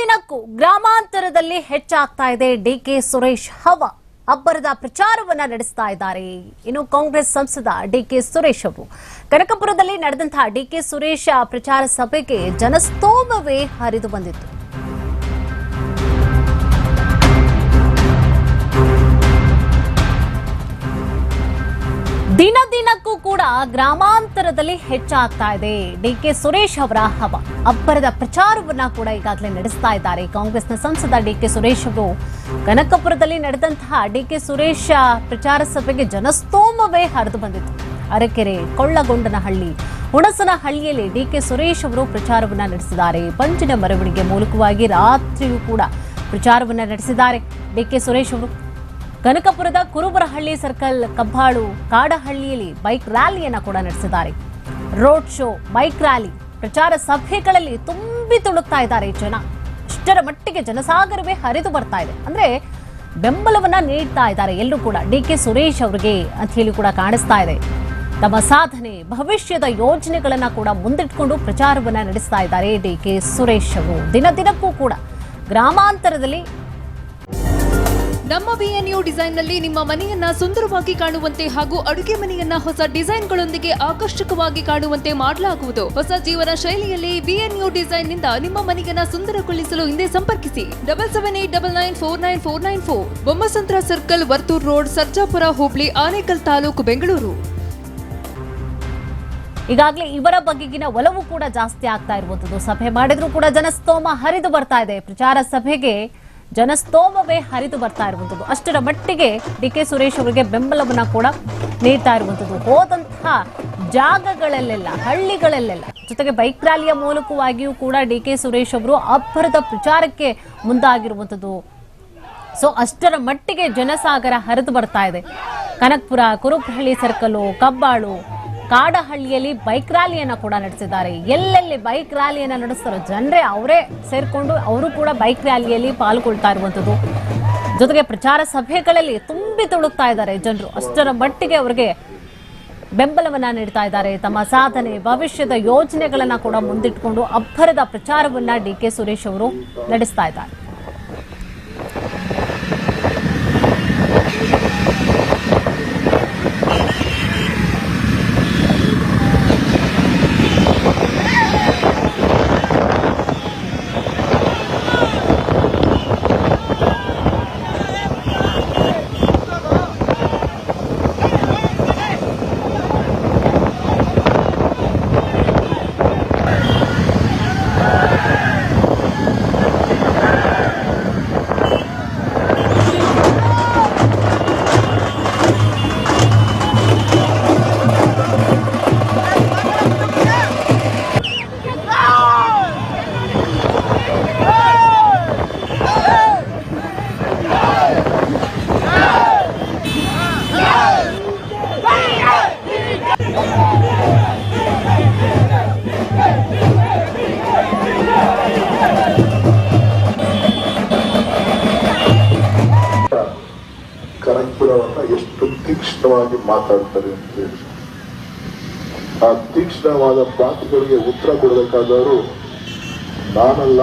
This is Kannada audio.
ದಿನಕ್ಕೂ ಗ್ರಾಮಾಂತರದಲ್ಲಿ ಹೆಚ್ಚಾಗ್ತಾ ಇದೆ. ಡಿಕೆ ಸುರೇಶ್ ಹವ ಅಬ್ಬರದ ಪ್ರಚಾರವನ್ನ ನಡೆಸ್ತಾ ಇದ್ದಾರೆ. ಇನ್ನು ಕಾಂಗ್ರೆಸ್ ಸಂಸದ ಡಿಕೆ ಸುರೇಶ್ ಅವರು ಕನಕಪುರದಲ್ಲಿ ನಡೆದಂತಹ ಡಿಕೆ ಸುರೇಶ್ ಪ್ರಚಾರ ಸಭೆಗೆ ಜನಸ್ತೋಮವೇ ಹರಿದು ಬಂದಿತ್ತು. ದಿನ ದಿನಕ್ಕೂ ಕೂಡ ಗ್ರಾಮಾಂತರದಲ್ಲಿ ಹೆಚ್ಚಾಗ್ತಾ ಇದೆ. ಡಿಕೆ ಸುರೇಶ್ ಅವರ ಹವ. ಅಬ್ಬರದ ಪ್ರಚಾರವನ್ನ ಕೂಡ ಈಗಾಗಲೇ ನಡೆಸ್ತಾ ಇದ್ದಾರೆ. ಕಾಂಗ್ರೆಸ್ನ ಸಂಸದ ಡಿ ಕೆ ಸುರೇಶ್ ಅವರು ಕನಕಪುರದಲ್ಲಿ ನಡೆದಂತಹ ಡಿಕೆ ಸುರೇಶ್ ಪ್ರಚಾರ ಸಭೆಗೆ ಜನಸ್ತೋಮವೇ ಹರಿದು ಬಂದಿತ್ತು. ಅರಕೆರೆ, ಕೊಳ್ಳಗೊಂಡನಹಳ್ಳಿ, ಹುಣಸನಹಳ್ಳಿಯಲ್ಲಿ ಡಿಕೆ ಸುರೇಶ್ ಅವರು ಪ್ರಚಾರವನ್ನ ನಡೆಸಿದ್ದಾರೆ. ಪಂಚಿನ ಮೆರವಣಿಗೆ ಮೂಲಕವಾಗಿ ರಾತ್ರಿಯೂ ಕೂಡ ಪ್ರಚಾರವನ್ನ ನಡೆಸಿದ್ದಾರೆ. ಡಿ ಕೆ ಸುರೇಶ್ ಅವರು ಕನಕಪುರದ ಕುರುಬರಹಳ್ಳಿ ಸರ್ಕಲ್ ಕಬ್ಬಾಳು ಕಾಡಹಳ್ಳಿಯಲ್ಲಿ ಬೈಕ್ ರ್ಯಾಲಿಯನ್ನು ಕೂಡ ನಡೆಸಿದ್ದಾರೆ. ರೋಡ್ ಶೋ, ಬೈಕ್ ರ್ಯಾಲಿ, ಪ್ರಚಾರ ಸಭೆಗಳಲ್ಲಿ ತುಂಬಿ ತುಳುಕ್ತಾ ಇದ್ದಾರೆ ಜನ. ಇಷ್ಟರ ಮಟ್ಟಿಗೆ ಜನಸಾಗರವೇ ಹರಿದು ಬರ್ತಾ ಇದೆ. ಅಂದ್ರೆ ಬೆಂಬಲವನ್ನ ನೀಡ್ತಾ ಇದ್ದಾರೆ ಎಲ್ಲರೂ ಕೂಡ. ಡಿ ಕೆ ಸುರೇಶ್ ಅವರಿಗೆ ಅಂತ ಹೇಳಿ ಕೂಡ ಕಾಣಿಸ್ತಾ ಇದೆ. ತಮ್ಮ ಸಾಧನೆ, ಭವಿಷ್ಯದ ಯೋಜನೆಗಳನ್ನ ಕೂಡ ಮುಂದಿಟ್ಕೊಂಡು ಪ್ರಚಾರವನ್ನ ನಡೆಸ್ತಾ ಇದ್ದಾರೆ ಡಿ ಕೆ ಸುರೇಶ್ ಅವರು. ದಿನ ದಿನಕ್ಕೂ ಕೂಡ ಗ್ರಾಮಾಂತರದಲ್ಲಿ ನಮ್ಮ ಬಿಎನ್ಯು ಡಿಸೈನ್ನಲ್ಲಿ ನಿಮ್ಮ ಮನೆಯನ್ನ ಸುಂದರವಾಗಿ ಕಾಣುವಂತೆ ಹಾಗೂ ಅಡುಗೆ ಮನೆಯನ್ನ ಹೊಸ ಡಿಸೈನ್ಗಳೊಂದಿಗೆ ಆಕರ್ಷಕವಾಗಿ ಕಾಣುವಂತೆ ಮಾಡಲಾಗುವುದು. ಹೊಸ ಜೀವನ ಶೈಲಿಯಲ್ಲಿ ಬಿಎನ್ಯು ಡಿಸೈನ್ನಿಂದ ನಿಮ್ಮ ಮನೆಯನ್ನ ಸುಂದರಗೊಳಿಸಲು ಹಿಂದೆ ಸಂಪರ್ಕಿಸಿ. Double seven eight double nine four nine four nine four Bommasandra circle, Varthur road, Sarjapura, ಹೋಬಳಿ, ಆನೇಕಲ್ ತಾಲೂಕು, ಬೆಂಗಳೂರು. ಈಗಾಗಲೇ ಇವರ ಬಗೆಗಿನ ಒಲವು ಕೂಡ ಜಾಸ್ತಿ ಆಗ್ತಾ ಇರುವಂತದ್ದು. ಸಭೆ ಮಾಡಿದ್ರು ಕೂಡ ಜನಸ್ತೋಮ ಹರಿದು ಬರ್ತಾ ಇದೆ. ಪ್ರಚಾರ ಸಭೆಗೆ ಜನಸ್ತೋಮವೇ ಹರಿದು ಬರ್ತಾ ಇರುವಂಥದ್ದು. ಅಷ್ಟರ ಮಟ್ಟಿಗೆ ಡಿ ಕೆ ಸುರೇಶ್ ಅವರಿಗೆ ಬೆಂಬಲವನ್ನ ಕೂಡ ನೀಡ್ತಾ ಇರುವಂಥದ್ದು. ಹೋದಂತಹ ಜಾಗಗಳಲ್ಲೆಲ್ಲ, ಹಳ್ಳಿಗಳಲ್ಲೆಲ್ಲ, ಜೊತೆಗೆ ಬೈಕ್ ರ್ಯಾಲಿಯ ಮೂಲಕವಾಗಿಯೂ ಕೂಡ ಡಿ ಕೆ ಸುರೇಶ್ ಅವರು ಅಬ್ಬರದ ಪ್ರಚಾರಕ್ಕೆ ಮುಂದಾಗಿರುವಂತದ್ದು ಸೊ, ಅಷ್ಟರ ಮಟ್ಟಿಗೆ ಜನಸಾಗರ ಹರಿದು ಬರ್ತಾ ಇದೆ. ಕನಕ್ಪುರ, ಕುರುಪಹಳ್ಳಿ, ಸರ್ಕಲು, ಕಬ್ಬಾಳು ಕಾಡಹಳ್ಳಿಯಲ್ಲಿ ಬೈಕ್ ರ್ಯಾಲಿಯನ್ನು ಕೂಡ ನಡೆಸಿದ್ದಾರೆ. ಎಲ್ಲೆಲ್ಲಿ ಬೈಕ್ ರ್ಯಾಲಿಯನ್ನು ನಡೆಸ್ತಾರೋ ಜನರೇ ಅವರೇ ಸೇರಿಕೊಂಡು ಅವರು ಕೂಡ ಬೈಕ್ ರ್ಯಾಲಿಯಲ್ಲಿ ಪಾಲ್ಗೊಳ್ತಾ ಇರುವಂಥದ್ದು. ಜೊತೆಗೆ ಪ್ರಚಾರ ಸಭೆಗಳಲ್ಲಿ ತುಂಬಿ ತುಳುಕ್ತಾ ಇದ್ದಾರೆ ಜನರು. ಅಷ್ಟರ ಮಟ್ಟಿಗೆ ಅವರಿಗೆ ಬೆಂಬಲವನ್ನ ನೀಡ್ತಾ ಇದ್ದಾರೆ. ತಮ್ಮ ಸಾಧನೆ, ಭವಿಷ್ಯದ ಯೋಜನೆಗಳನ್ನ ಕೂಡ ಮುಂದಿಟ್ಕೊಂಡು ಅಬ್ಬರದ ಪ್ರಚಾರವನ್ನ ಡಿ ಕೆ ಸುರೇಶ್ ಅವರು ನಡೆಸ್ತಾ ಇದ್ದಾರೆ. ಎಷ್ಟು ತೀಕ್ಷ್ಣವಾಗಿ ಮಾತಾಡ್ತಾರೆ ಅಂತ ಹೇಳಿ. ಆ ತೀಕ್ಷ್ಣವಾದ ಮಾತುಗಳಿಗೆ ಉತ್ತರ ಕೊಡಬೇಕಾದವರು ನಾನಲ್ಲ.